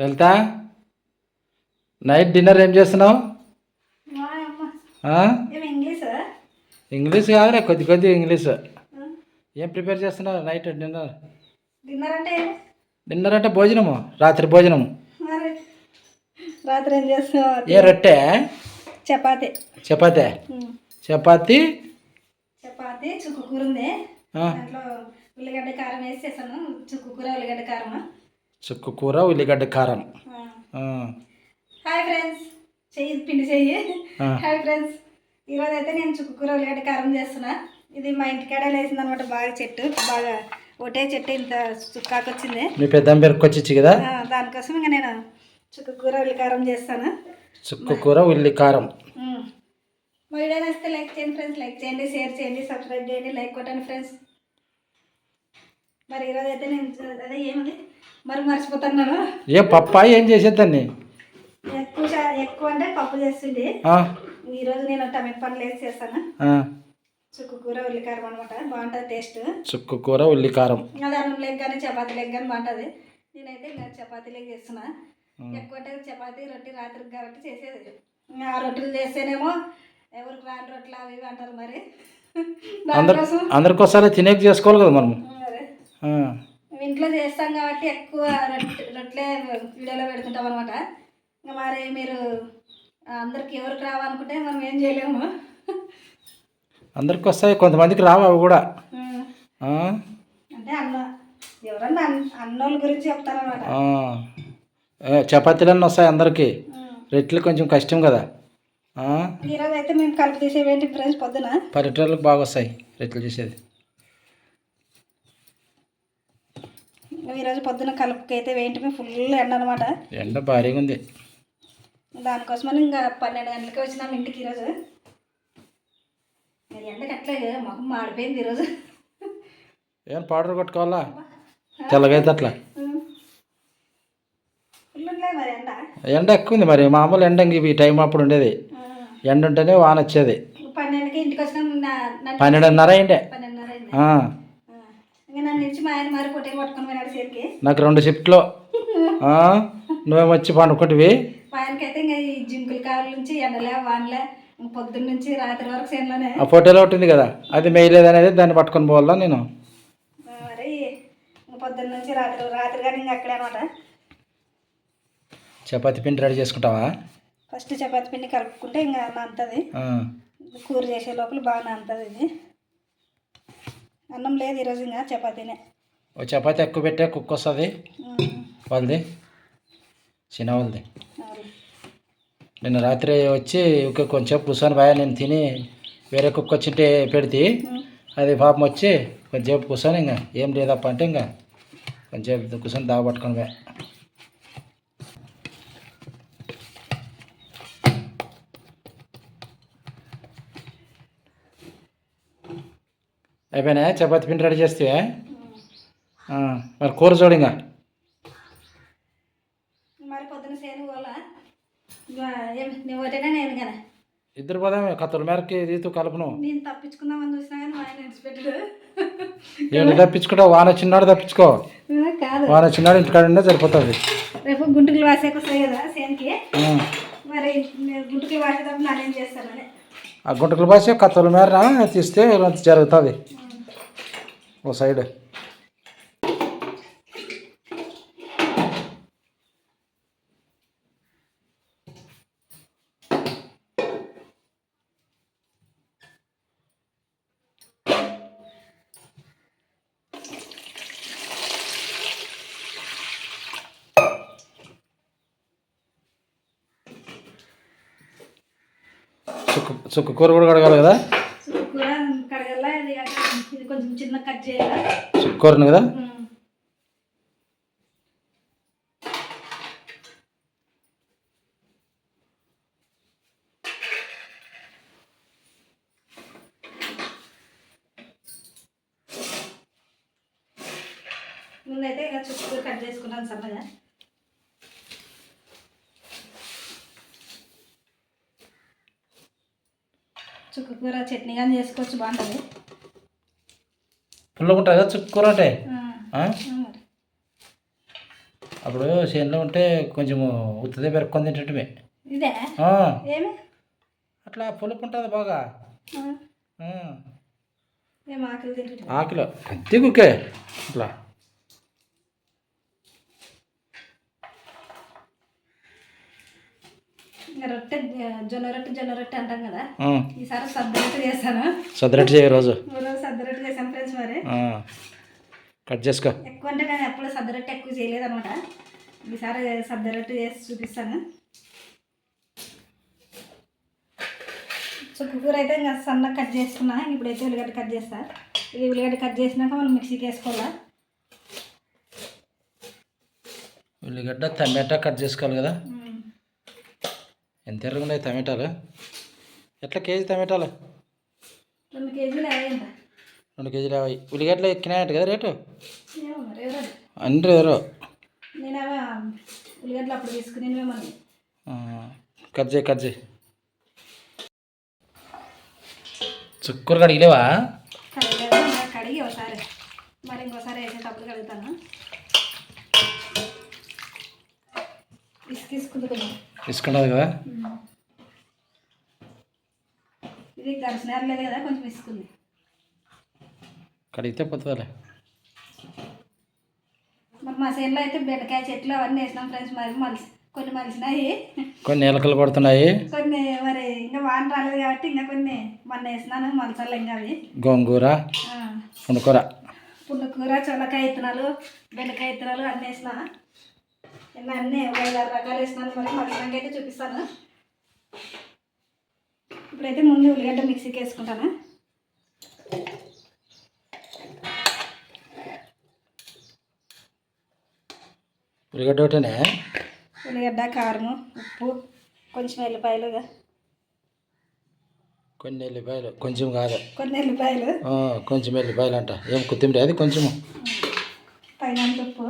లలిత night dinner ఏం చేస్తున్నావు? English? English కాదురా కొద్ది కొద్ది ఇంగ్లీష్. ఏం ప్రిపేర్ చేస్తున్నావు నైట్ డిన్నర్? డిన్నర్ అంటే? డిన్నర్ అంటే భోజనము రాత్రి భోజనము. రాత్రి ఏం చేస్తున్నావు? ఏ రొట్టె? చపాతి. చపాతి. చపాతి? చపాతి చుక్కు కూర ఉంది. ఉల్లిగడ్డ కారం వేసి చేశాను. చుక్కు కూర ఉల్లిగడ్డ కారం చుక్కు కూర. ఉల్లిగడ్డ కారం హాయ్ ఫ్రెండ్స్. చెయ్యి పిండి చెయ్యి. Hi friends. ఈరోజు అయితే నేను చుక్కు కూర ఉల్లిగడ్డ కారం చేస్తున్నా. ఇది మా ఇంటికాడ వేసింది అనమాట బాగా చెట్టు. బాగా ఒకటే చెట్టు ఇంత చుక్కాకు వచ్చింది మీ పెద్దమ్మ పేరుకి వచ్చింది కదా? దానికోసం ఇంకా నేను చుక్కు కూర ఉల్లి కారం చేస్తాను. చుక్కు కూర ఉల్లి కారం. మా వీడియో నచ్చితే లైక్ చేయండి ఫ్రెండ్స్. లైక్ చేయండి షేర్ చేయండి సబ్స్క్రైబ్ చేయండి లైక్ కొట్టండి ఫ్రెండ్స్. మరి ఈరోజు అయితే నేను అదే ఏముంది? మరి మర్చిపోతున్నాను ఏ పప్పా ఏం చేసేదాన్ని ఎక్కువ ఎక్కువ అంటే పప్పు చేస్తుంది ఆ, ఈరోజు నేను టమాటో పండ్లు వేసి చేస్తాను. చుక్కు కూర ఉల్లికారం అనమాట బాగుంటుంది టేస్ట్. చుక్కు కూర ఉల్లి కారం అది అన్నం లెగ్ కానీ చపాతీ లెగ్ కానీ బాగుంటుంది. నేనైతే ఇంకా చపాతీ లెగ్ చేస్తున్నా. ఎక్కువ అంటే చపాతీ రొట్టె రాత్రికి కాబట్టి చేసేది. ఆ రొట్టెలు చేస్తేనేమో ఎవరికి రాని రొట్టెలు అవి అంటారు మరి. అందరికోసారి తినేకి చేసుకోవాలి కదా మనం. ఇంట్లో చేస్తాం కాబట్టి ఎక్కువ రొట్టె రొట్టెలే వీడియోలో పెడుతుంటాం అనమాట ఇంకా మరి మీరు అందరికి ఎవరికి రావాలనుకుంటే మనం ఏం చేయలేము. అందరికి వస్తాయి కొంతమందికి రావు అవి కూడా. అంటే అన్న ఎవరన్నా అన్న అన్నోళ్ళ గురించి చెప్తారనమాట చపాతీలన్నీ వస్తాయి అందరికి. రెట్లు కొంచెం కష్టం కదా. ఈరోజు అయితే మేము కలుపు తీసేవేంటి ఫ్రెండ్స్ పొద్దున? పల్లెటూరులకు బాగా వస్తాయి రెట్లు చేసేది. ఈరోజు పొద్దున కలుపుకి అయితే వేయింటి ఫుల్ ఎండ అనమాట ఎండ భారీగా ఉంది దానికోసమని ఇంకా పన్నెండు గంటలకి వచ్చినాం ఇంటికి ఈరోజు మరి ఎండకి అట్లే మొహం మాడిపోయింది ఈరోజు ఏం పౌడర్ కొట్టుకోవాలా? తెల్లగైతే అట్లా. ఎండ. ఎండ ఎక్కువ ఉంది మరి మామూలు ఎండ ఇంక ఈ టైం అప్పుడు ఉండేది. ఎండ ఉంటేనే వాన వచ్చేది. పన్నెండున్నర అయిండే. నుంచి మా ఆయన మరి పొట్టేలు పట్టుకొని పోయినాడు సేరికి. నాకు రెండు షిఫ్ట్లో. ఆ, నువ్వేమో వచ్చి పండుకుంటువి మా ఆయనకైతే ఇంకా ఈ జింకుల కాళ్ళ నుంచి ఎండలే వానలే పొద్దున్న నుంచి రాత్రి వరకు చేనులోనే ఆ ఫోటోలో ఉంటుంది కదా అది మేయలేదు అనేది దాన్ని పట్టుకొని పోవాలా నేను? మరి పొద్దున్న నుంచి రాత్రి రాత్రి కానీ ఇంకా అక్కడే అనమాట చపాతీ పిండి రెడీ చేసుకుంటావా? ఫస్ట్ చపాతి పిండి కలుపుకుంటే ఇంకా అంతది కూర చేసే లోపల బాగా అంతది ఇది. అన్నం లేదు ఈరోజు ఇంకా చపాతీనే. ఓ చపాతీ ఎక్కువ పెట్టే కుక్క వస్తుంది. వాళ్ళది. చిన్న వాళ్ళది. నిన్న రాత్రి వచ్చి ఒక కొంచెం కూర్చొని బాగా నేను తిని వేరే కుక్క వచ్చింటే పెడితే అది పాపం వచ్చి కొంచెంసేపు కూర్చొని ఇంకా ఏం లేదప్ప అంటే ఇంకా కొంచెంసేపు కూర్చొని దావ పట్టుకొని పోయా. అయిపోయినా చపాతీ పిండి రెడీ చేస్తే మరి కూర చూడు ఇంకా. ఇద్దరు పోదామే కత్తుల మేరకి రీతు కలుపును. నేను తప్పించుకుందామని చూసినా కానీ మా ఆయన విడిచిపెట్టాడు. ఏంటి తప్పించుకుంటావు? వాన వచ్చినాడు తప్పించుకో. వాన వచ్చినాడు ఇంటికాడ ఉండే సరిపోతుంది. రేపు గుంటుకులు వాసేకి వస్తాయి కదా సేన్కి. ఆ. మరి నేను గుంటుకులు వాసేటప్పుడు ఆ గుంటకలు బాసి కత్తుల మేర తీస్తే జరుగుతుంది. ఓ సైడ్ చుక్కు చుక్కు కూర కూడా కడగాలి కదా కూర కడగల్లా ఇది ఇది కొంచెం చిన్న కట్ చేయాలి? చుక్కు కూరను కదా ఉమ్. ముందైతే ఇక చుట్టూ కట్ చేసుకున్నాను సన్నగా చుక్క కూర చట్నీ కానీ చేసుకోవచ్చు బాగుంటుంది పుల్లగా ఉంటుంది కదా చుక్కు కూర అంటే. అప్పుడు చేనులో ఉంటే కొంచెము ఉత్తదే పెరుక్కొని ఏమి? అట్లా పులుపు ఉంటుంది బాగా. ఆకులు అంతే కుక్కే అట్లా. రొట్టె జొన్న రొట్టె జొన్న రొట్టె అంటాం కదా. ఈసారి సద్ద రొట్టె చేస్తాను సద్దరట్టు చేయ రోజు. రోజు సద్ద రొట్టె చేశాను ఫ్రెండ్స్ మరి. కట్ చేసుకో. ఎక్కువ అంటే నేను ఎప్పుడు సద్ద రొట్టె ఎక్కువ చేయలేదు అనమాట ఈసారి సద్ద రొట్టె చేసి చూపిస్తాను. చుక్కు కూర అయితే ఇంకా సన్నగా కట్ చేసుకున్నా. ఇప్పుడైతే ఉల్లిగడ్డ కట్ చేస్తా. ఇది ఉల్లిగడ్డ కట్ చేసినాక మనం మిక్సీకి వేసుకోవాలా? ఉల్లిగడ్డ టమాటా కట్ చేసుకోవాలి కదా. ఎంత ఎర్రగా ఉన్నాయి టమాటాలు? ఎట్లా కేజీ టమాటాలు? రెండు కేజీలు రెండు కేజీలు యాభై. ఉల్లిగడ్డలు ఎక్కినాయట కదా రేటు? మరి ఎవరు ఉల్లిగడ్డలు అప్పుడు తీసుకుని కట్ చేయి కట్ చేయి. చుక్కూర కడిగిలేవా? కడిగి ఒకసారి మరి ఇంకోసారి వేసేటప్పుడు కడుగుతాను. ఇసుకిసుకుంది కొంచెం తీసుకున్నది కదా? ఇది గరిసినారు లేదు కదా కొంచెం ఇసుకుంది కడిగితే పోతుందిలే. మరి మా చేనులో అయితే బెండకాయ చెట్లు అవన్నీ వేసినాం ఫ్రెండ్స్ మరి మలిసి కొన్ని మలిసినాయి. కొన్ని ఎలకలు పడుతున్నాయి. కొన్ని మరి ఇంకా వాన రాలేదు కాబట్టి ఇంకా కొన్ని మొన్న వేసినాను మలసాలు ఇంకా అవి. గోంగూర పుండుకూర పుల్లకూర చొలకాయ విత్తనాలు బెండకాయ విత్తనాలు అన్నీ వేసిన. ఇలా అన్నీ ఒక ఐదు ఆరు రకాలు వేసినాను మరి మలిసినాక అయితే చూపిస్తాను. ఇప్పుడైతే ముందు ఉల్లిగడ్డ మిక్సీకి వేసుకుంటాను? ఉల్లిగడ్డ ఒకటేనే? ఉల్లిగడ్డ కారము ఉప్పు కొంచెం ఎల్లిపాయలు కొన్ని ఎల్లిపాయలు కొంచెం కాదు. కొన్ని ఎల్లిపాయలు. కొంచెం ఎల్లిపాయలు అంట ఏం కొత్తిమీర అది కొంచెము? తగినంత ఉప్పు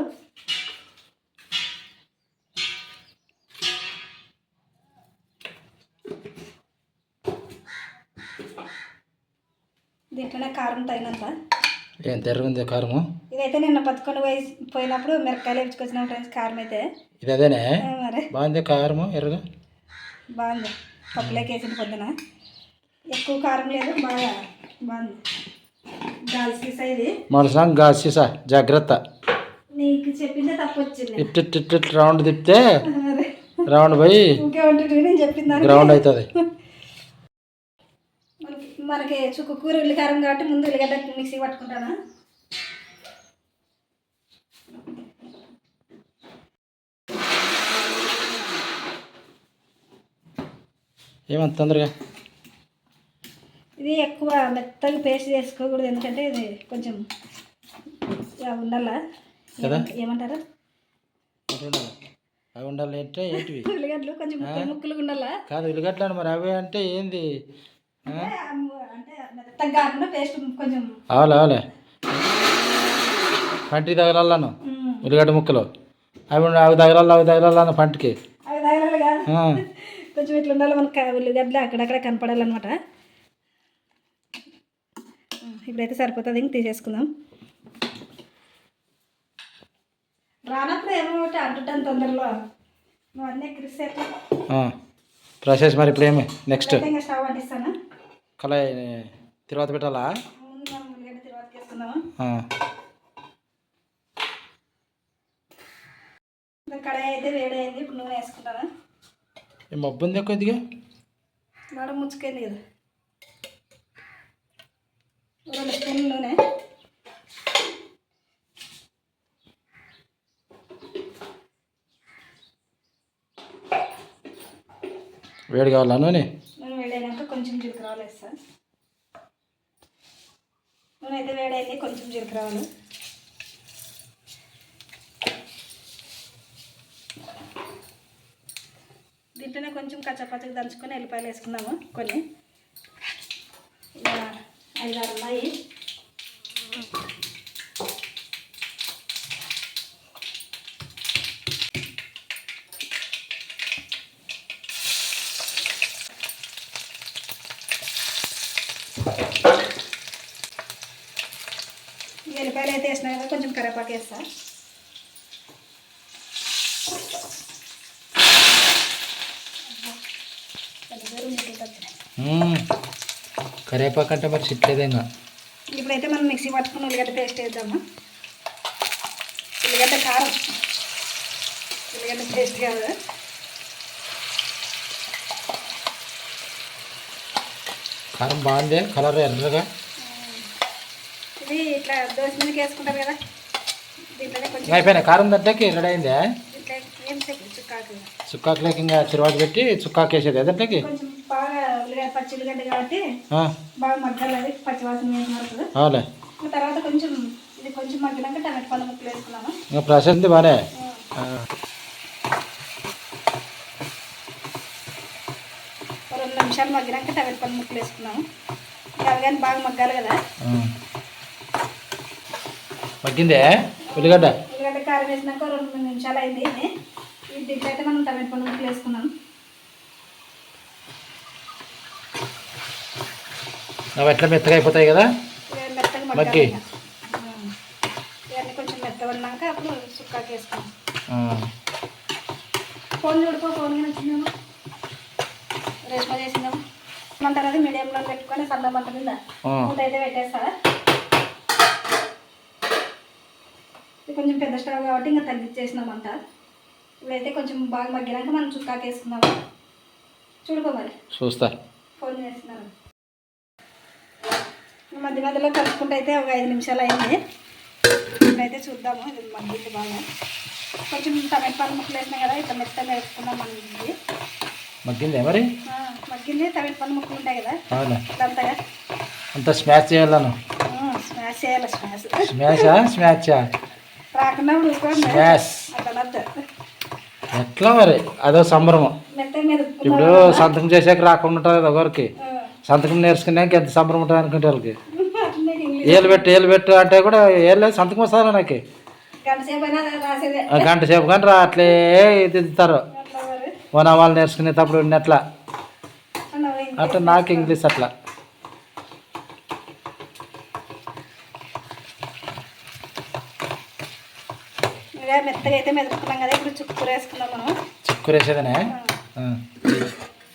కారం తగినంత ఏం తెర్రగుంది కారము? ఇదైతే నిన్న పత్తుకొని పోయి పోయినప్పుడు మిరపకాయలు వేసుకొచ్చినాం ఫ్రెండ్స్ కారం అయితే ఇది అదేనే? మరి. బాగుంది కారము ఎర్రగా? బాగుంది. పప్పులోకి వేసిన పొద్దున. ఎక్కువ కారం లేదు బాగా బాగుంది. గాలి సీసా ఇది? మనసాం గా సీసా జాగ్రత్త. నీకు చెప్పిందే తప్పు వచ్చింది it it it it round తిప్పితే రౌండ్ పోయి గ్రౌండ్ అవుతుంది. మనకి చుక్క కూర ఉల్లికారం కాబట్టి ముందు ఉల్లిగడ్డ మిక్సీ పట్టుకుంటాను? ఏమంత తొందరగా? ఇది ఎక్కువ మెత్తగా పేస్ట్ చేసుకోకూడదు ఎందుకంటే ఇది కొంచెం ఉండాలా? కదా? ఏమంటారు? అవి ఉండాలి అంటే ఏంటివి? ఉల్లిగడ్డలు కొంచెం ముక్కలు ఉండాలా? కాదు ఉల్లిగడ్డలు మరి అవి అంటే ఏంది? అవలే అవలే పంటికి తగలాలను ఉల్లిగడ్డ ముక్కలు. అవి అవి తగలాలి అవి తగలాలను పంటకి. అవి తగలాలి కాదు? ఆ. కొంచెం ఇట్లా ఉండాలి మనకి ఉల్లిగడ్డలు అక్కడక్కడ కనపడాలన్నమాట. ఇప్పుడైతే సరిపోతుంది ఇంక తీసేసుకుందాం. రానప్పుడు ఏమో అంటుంటాను తొందరలో. నువ్వు అన్నీ ఆ. ప్రాసెస్ మరి ఇప్పుడు ఏమి? నెక్స్ట్ స్టవ్ అంటిస్తాను? కళాయి తర్వాత పెట్టాలా? కడాయి అయితే ఇప్పుడు నూనె వేసుకుంటాను? మబ్బు ఉంది కొద్దిగా నడ ముచ్చుకైంది కదా. రెండు నూనె. వేడి కావాలా నూనె నూనె వేడైనాక కొంచెం జీలకర్రలు వేస్తాను నూనె అయితే వేడైంది కొంచెం దీంట్లోనే కొంచెం కచ్చపచ్చగా దంచుకొని ఎల్లిపాయలు వేసుకున్నాము కొన్ని. ఇలా ఐదారు ఉన్నాయి. ఎల్లిపాయలు అయితే వేసినా కదా కొంచెం కరేపాకు వేస్తా. కరివేపాకు అంటే మరి చిట్లేదేనా ఇప్పుడైతే మనం మిక్సీ పట్టుకుని ఉల్లిగడ్డ పేస్ట్ వేద్దాము? ఉల్లిగడ్డ కారం. ఉల్లిగడ్డ పేస్ట్ కాదు? కారం బాగుంది కలర్ ఎర్రగా. ఇది ఇట్లా దోశ మీదకి వేసుకుంటారు కదా దీంట్లోనే కొంచెం అయిపోయినాయి కారం దట్టకి రెడీ అయిందే? ఇట్లా ఏం చెయ్యి చుక్కాకు. చుక్కాకులకి ఇంకా చిరువాటు పెట్టి చుక్కాకు వేసేది ఎదంటకి కొంచెం బాగా ఉల్లిగడ్డ పచ్చి ఉల్లిగడ్డ కాబట్టి బాగా మగ్గాలి అది వేసిన తర్వాత కొంచెం ఇది కొంచెం మగ్గినాక టమాటా పండు ముక్కలు వేసుకున్నాను ఇంకా ప్రశాంతి. ఒక రెండు నిమిషాలు మగ్గినాక టమాటా పండు ముక్కలు వేసుకున్నాను ఇంకా అవి కానీ బాగా మగ్గాలి కదా. మగ్గిందే ఉల్లిగడ్డ? ఉల్లిగడ్డ కారం వేసినాక రెండు మూడు నిమిషాలు అయింది. ఈ దీంట్లో అయితే మనం టమాటా పండు ముక్కలు వేసుకున్నాం అవి ఎట్లా మెత్తగా అయిపోతాయి కదా? మగ్గి. ఇవన్నీ కొంచెం మెత్తగా ఉన్నాక అప్పుడు సుక్కాకి వేసుకున్నాం. ఫోన్ చూడుకో ఫోన్ కానీ వచ్చిందేమో. రేష్మ చేసిందేమో. ఏమంటారు అది మీడియంలో పెట్టుకొని సన్న మంట మీద. మూత అయితే పెట్టేస్తా ఇది కొంచెం పెద్ద స్టవ్ కాబట్టి ఇంకా తగ్గించేసినామంట ఇప్పుడైతే కొంచెం బాగా మగ్గినాక మనం చుక్కాకి వేసుకున్నాము చూడుకో మరి. చూస్తా. ఫోన్ చేస్తున్నారు మధ్య మధ్యలో కలుపుకుంటే అయితే ఒక ఐదు నిమిషాలు అయింది. ఇప్పుడైతే చూద్దాము. ఇది మగ్గింది బాగా. కొంచెం టమాటా పాలు ముక్కలు వేసినాం కదా ఇట్లా మెత్తగా వేసుకుందాం మనకి మగ్గిందే మరి? మగ్గింది. టమాటా పాలు ముక్కలు ఉంటాయి కదా. ఇదంతగా. అంత స్మాష్ చేయాలను స్మాష్ చేయాలి స్మాష్. స్మాషా? స్మాష్? ఎట్లా మరి? అదో సంబరము. ఇప్పుడు సంతకం చేసాక రాకుండా ఉంటుంది కదా ఒకరికి సంతకం నేర్చుకున్నాక ఎంత సంబరం ఉంటుంది అనుకుంటే వాళ్ళకి? ఏళ్ళు పెట్టు ఏళ్ళు పెట్టు అంటే కూడా ఏళ్ళు సంతకం వస్తుందా నాకు? గంట సేపు కానీ రా అట్లే దిద్దుతారు అట్లా మరి. వన వాళ్ళు నేర్చుకునేటప్పుడు ఉన్నట్లా పోయింది. అట్లా నాకు ఇంగ్లీష్ అట్లా. ఇక మెత్తగా అయితే మెదుపుకున్నాం కదా ఇప్పుడు చుక్కూర వేసుకున్నాం మనం. చిక్కురేసేదనే? ఆ.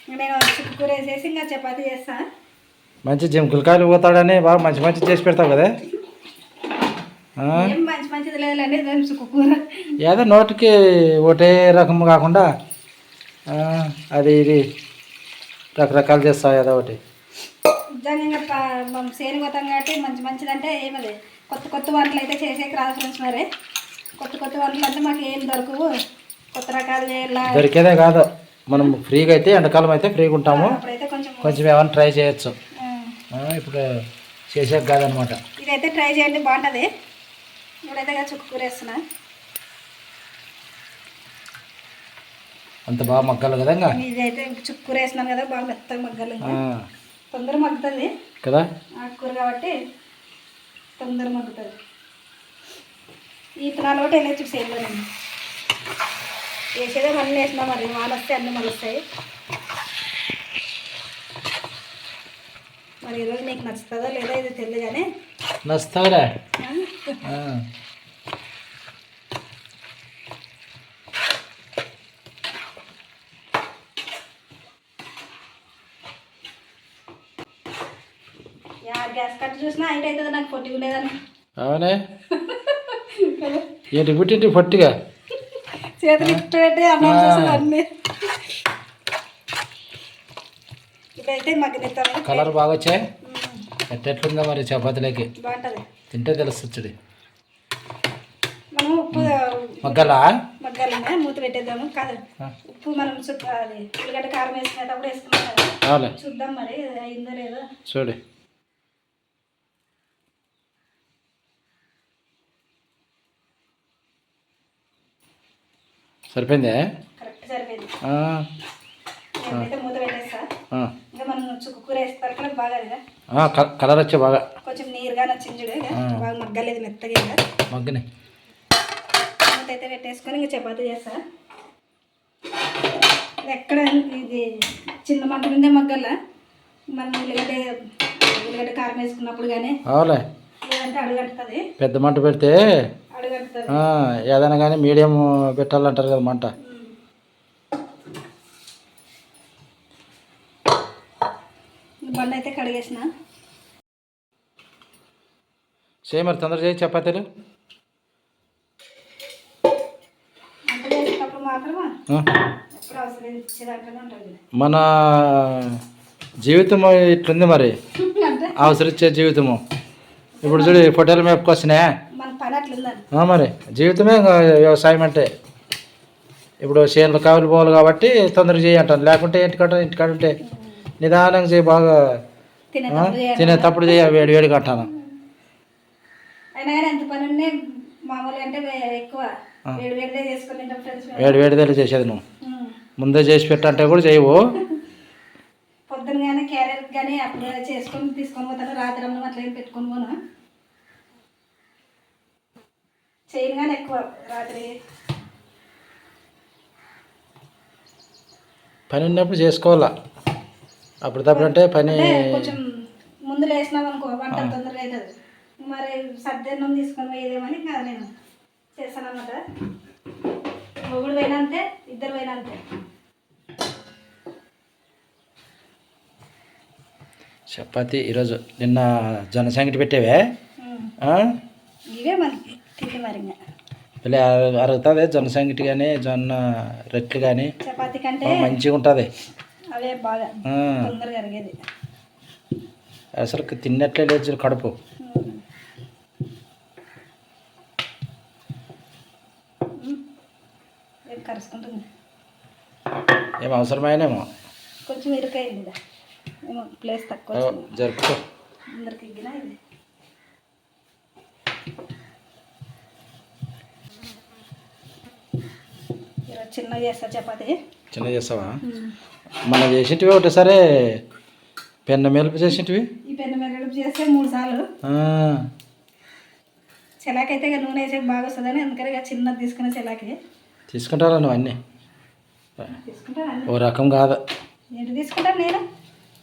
నేను చుక్కూర వేసేసి ఇంకా చపాతీ చేస్తా. మంచి జింకులకాయలు పోతాడని బాగా మంచి మంచి చేసి పెడతావు కదా. మంచి మంచిది లేదులేండి ఇదేం చుక్కూర ఏదో నోటికి ఒకటే రకం కాకుండా అది ఇది రకరకాలు చేస్తావు ఏదో ఒకటి. నిజంగా మనం సేను పోతాం కాబట్టి మంచి మంచిది అంటే ఏమది కొత్త కొత్త వంటలు అయితే చేసేకి రాదు ఫ్రెండ్స్ మరి. కొత్త కొత్త వంటలు అంటే మాకు ఏం దొరకవు. కొత్త రకాలు చేయాలా దొరికేదే కాదు. మనం ఫ్రీగా అయితే ఎండాకాలం అయితే ఫ్రీగా ఉంటాము. కొంచెం కొంచెం ఏమైనా ట్రై చేయొచ్చు. ఇప్పుడు చేసాక కాదనమాట. ఇదైతే ట్రై చేయండి బాగుంటుంది. ఇప్పుడైతే చుక్క కూర వేస్తున్నా. అంత బాగా మగ్గాలి కదా ఇంకా? ఇదైతే చుక్క కూర వేస్తున్నాను కదా బాగా మెత్తగా మగ్గాలి తొందర మగ్గుతుంది. కదా? ఆకుకూర కాబట్టి తొందర మగ్గుతుంది. ఈ ఇత్తనాలు ఒకటి వెళ్ళచ్చు సేల్లో నేను. వేసేదే మళ్ళీ వేసినా మరి వస్తే అన్నీ మలుస్తాయి మరి ఈరోజు నీకు నచ్చుతుందో లేదో ఇది తెలియదు కానీ. యా గ్యాస్ కట్ చూసినా హైట్ అవుతుంది నాకు పొట్టి ఉండేదని. అవునే. ఏంటి పుట్టింటి పొట్టిగా? చేతులు పెట్టి అన్నం. చూస్తుంది అన్నీ ఇదైతే మగ్గనిస్తాను కలర్ బాగా వచ్చాయి? ఎట్టెట్లుందో మరి చపాతీలకి? బాగుంటుంది. తింటే తెలుస్తుంది. మనం ఉప్పు మగ్గలా? మగ్గాలనే మూత పెట్టేద్దాము. కాదు. ఉప్పు మనం ఉల్లిగడ్డ కారం వేసుకునేటప్పుడు వేసుకున్నాం చూద్దాం మరి అయిందో లేదో. చూడు. సరిపోయిందే? కరెక్ట్ సరిపోయింది. నేనైతే మూత పెట్టేస్తా. ఆ. ఇంకా మనం చుక్క కూర వేస్తారు కదా? బాగా కలర్ వచ్చే బాగా. కొంచెం నీరుగా నచ్చింది చూడు. బాగా మగ్గలేదు మెత్తగా ఇంకా. మగ్గని మూత అయితే పెట్టేసుకొని ఇంకా చపాతీ చేస్తా. ఎక్కడ? ఇది చిన్న మంట నుండే మగ్గల మనం ఉల్లిగడ్డ ఉల్లిగడ్డ కారం వేసుకున్నప్పుడు కానీ అవులే పెద్ద మంట పెడితే ఏదైనా కానీ మీడియం పెట్టాలంటారు కదా మంట. బండి అయితే కడిగేసిన. చేయి మరి తొందర చేయి చపాతీలు. మన జీవితం ఇట్లుంది మరి. అంటే? అవసరిచ్చే జీవితము. ఇప్పుడు చూడు ఫోటోలు ఆ మరి జీవితమే వ్యవసాయం అంటే. ఇప్పుడు చేనులు కావులు పోవాలి కాబట్టి తొందరగా చేయి అంటాను లేకుంటే ఇంటికాడ ఇంటికాడ ఉంటే నిదానంగా చేయి బాగా? తినేటప్పుడు. తినే తప్పుడు చేయ వేడి వేడి తింటాం ఫ్రెండ్స్ వేడి వేడిదే చేసేది నువ్వు. ముందే చేసి పెట్టంటే కూడా చేయవు. పొద్దున కానీ క్యారెట్ కానీ అప్పుడు చేసుకొని తీసుకొని పోతాను. రాత్రి అట్లా పెట్టుకొని పోను. చేయను కానీ ఎక్కువ రాత్రి. పని ఉన్నప్పుడు చేసుకోవాలా? అప్పటిదప్పుడు అంటే పని కొంచెం ముందు లేసినాం అనుకో వంట తొందరగా అవుతుంది మరి సద్దన్నం తీసుకొని పోయేదేమని ఇంకా నేను చేస్తాను అన్నమాట. మొగుడు పోయినా అంతే ఇద్దరు పోయినా అంతే. చపాతి ఈరోజు నిన్న జొన్న సంగటి పెట్టేవే ఉమ్. ఆ? ఇవే మనకి తిండి మరి ఇంకా భలే అరుగుతుంది. జొన్న సంగటి కానీ జొన్న రెట్లు కానీ చపాతీ కంటే మంచిగా ఉంటుంది. అవే బాగా తొందరగా అరిగేది అసలు తిన్నట్లే లేదు కడుపు. ఉమ్. ఏం అవసరమైనేమో. కొంచెం ఇరుకైంది ప్లేస్ తక్కువ. జరుపుకో. అందరికి ఇది. చిన్నగా చేస్తా చపాతి. చిన్న చేస్తావా? మన చేసింటివి ఒకటేసారి పెన్న మెలుపు చేసింటివి? ఈ పెన్ను మెరగడుపు చేస్తే మూడు సార్లు. చెలాకైతే ఇక నూనె వేసే బాగా వస్తుందని అందుకని ఇక చిన్నది తీసుకునే చెలాకి. తీసుకుంటారా నువ్వు అన్నీ? ఓ రకం కాదు. ఏంటి తీసుకుంటాను నేను?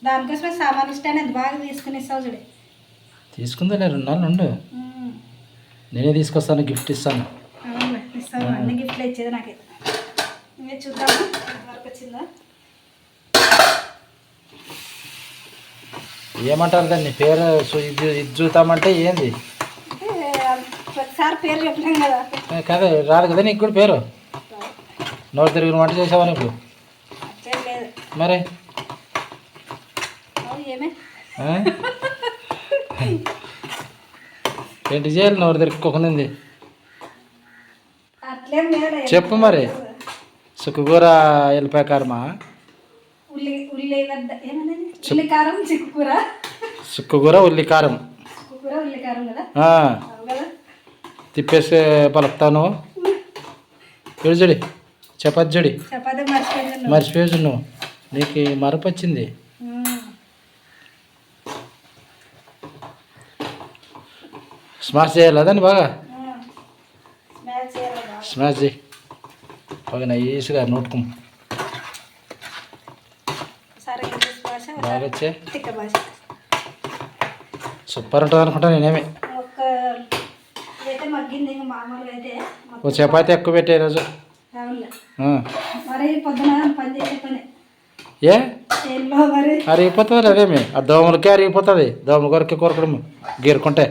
దానికోసమే సామాన్లు ఇష్టాన్ని అది బాగా తీసుకుని ఇస్తావు చూడు. తీసుకుందా నేను రెండు నాలుగు ఉండు. నేనే తీసుకొస్తాను గిఫ్ట్ ఇస్తాను. అన్ని గిఫ్ట్లు ఇచ్చేది నాకు. ఇంకా చూద్దాము? ఎంతవరకు వచ్చిందా? ఏమంటారు దాన్ని పేరు ఇది ఇది చూద్దామంటే ఏంది? ప్రతిసారి పేరు చెప్పలేం కదా. కాదు రాదు కదా నీకు కూడా పేరు? నోరు తిరిగిన వంట చేసావా నీకు? మరి? ఏంటి చేయాలి నోరు అట్లేం లేదు. చెప్పు మరి. సుక్కుకూర వెళ్ళిపోయా కారమా ఉల్లి ఉల్లి కారం చిక్కుకూర. సుక్కుకూర ఉల్లి కారం చిక్కుకూర ఉల్లి కారం కదా? తిప్పేసి పలుకుతాను. ఇడు చూడి చపాతి చూడి. చపాతీ నువ్వు. మర్చిపోయి నువ్వు. నీకు మరపు వచ్చింది. స్మాష్ చేయాలి చేయాలి బాగా. స్మాష్ చేయి. బాగా నైస్గా నోటుకు బాగా వచ్చే. సూపర్ ఉంటుంది అనుకుంటా నేనేమి. ఓ చపాతి ఎక్కువ పెట్టే ఈరోజు ఏ? అరిగిపోతుంది అదేమి ఆ దోమలకే అరిగిపోతుంది. దోమ కొరకే కొరకడం గీరుకుంటే.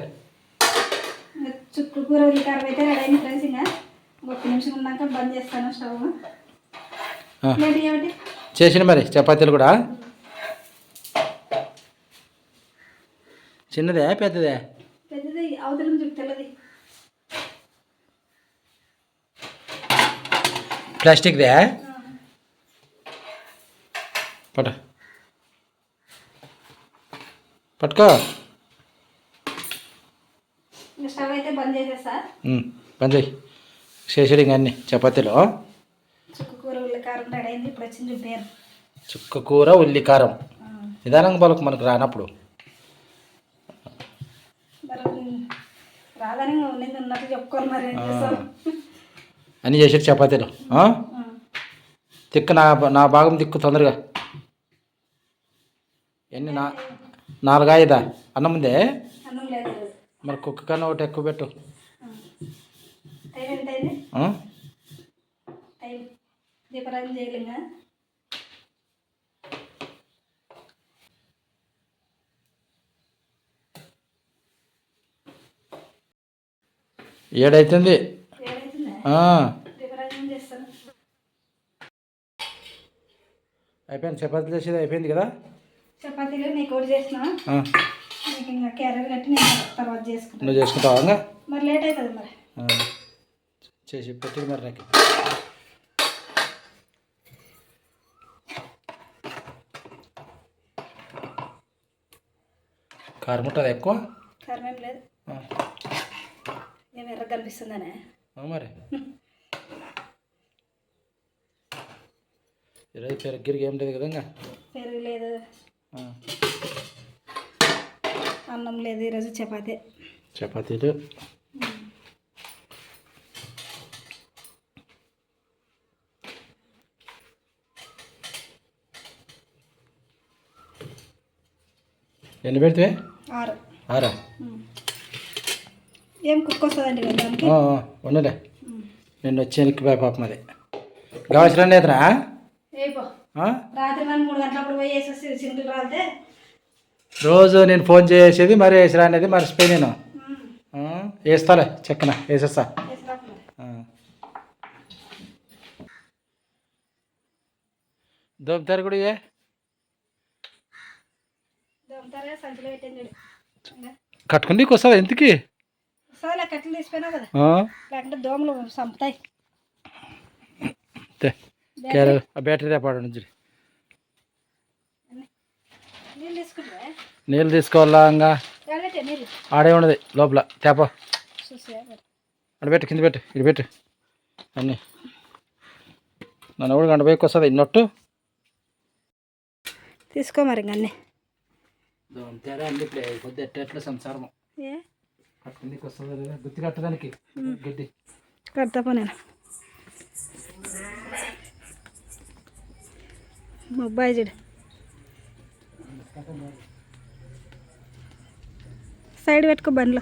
కూర ఒక్క నిమిషం ఉన్నాక బంద్ చేస్తాను స్టవ్. చేసిన మరి చపాతీలు కూడా? చిన్నదే పెద్దదే? పెద్దది అవతల తెల్లది. ప్లాస్టిక్దే? పట్ట. పట్టుకో. స్టవ్ అయితే బంద్ చేసేస్తా. ఉమ్, పని చేయి. ఇంకా అన్ని చపాతీలు? చుక్కు కూర ఉల్లి కారం రెడీ అయింది ఇప్పుడు వచ్చింది పేరు నిదానంగా పలుకు మనకు రానప్పుడు. అన్నీ చేసేది చపాతీలు? తిక్కు నా నా భాగం దిక్కు తొందరగా. ఎన్ని నా నాలుగు ఐదా అన్నం ఉందే? మరి కుక్క కన్నా ఒకటి ఎక్కువ పెట్టు. ఏడైతుంది? అయిపోయింది. చపాతీలు చేసేది అయిపోయింది కదా? చపాతీలు నీకు ఒకటి ఇంకా క్యారెట్ నేను తర్వాత చేసుకుంటాను నువ్వు చేసుకుంటావా మరి లేట్ అవుతుంది మరి. చేసి పెట్టి మరి నాకు కారం ఉంటుంది ఎక్కువ కారం ఏం లేదు ఆ, ఏం ఎర్ర కనిపిస్తుందనే మరి ఈరోజు పెరుగు గిరిగి ఏం లేదు కదా పెరుగు లేదు అన్నం లేదు ఈరోజు చపాతీ చపాతీలు ఎన్ని పెడితే? ఆరు. ఏం వస్తుందండి ఉండలే ఉమ్. నిన్ను వచ్చి వెనక్కి పాపం అది కావాల్సిన నేతనా ఏపో రాత్రి మనం మూడు గంటలప్పుడు పోయి వేసేసి సింగిల్ రాలితే రోజు నేను ఫోన్ చేసేది మరి వేసిరా అనేది మర్చిపోయి నేను. వేస్తాలే చెక్కన వేసేస్తా. దోమతారు కూడా ఏ దొంగతారే సంచిలో పెట్టింది చూడు. ఇంకా కట్టుకుంటే వస్తుంది ఎందుకు కట్టెలు కదా? లేకుంటే దోమలు చంపుతాయి. బ్యాటరీ రేపాడు నుంచి నీళ్ళు తీసుకోవాలా ఇంకా? ఆడే ఉన్నది లోపల తేప. పెట్టు కింద పెట్టు ఇది పెట్టు. అన్నీ. నన్ను కూడా గంట పోయికి వస్తుంది ఇన్నట్టు. తీసుకో మరి ఇంక అన్నీ. తేడా అన్ని ఇప్పుడు కొద్ది సంసారం ఏ? వస్తుంది గుర్తు కట్టడానికి గడ్డి. కడతా పో నేను మా అబ్బాయి చూడు. సైడ్ పెట్టుకో బండ్లో.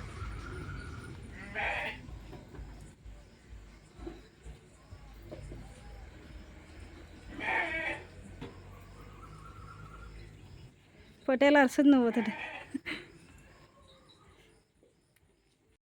పొట్టేలు అరుస్తుంది నువ్వు పోతుంటే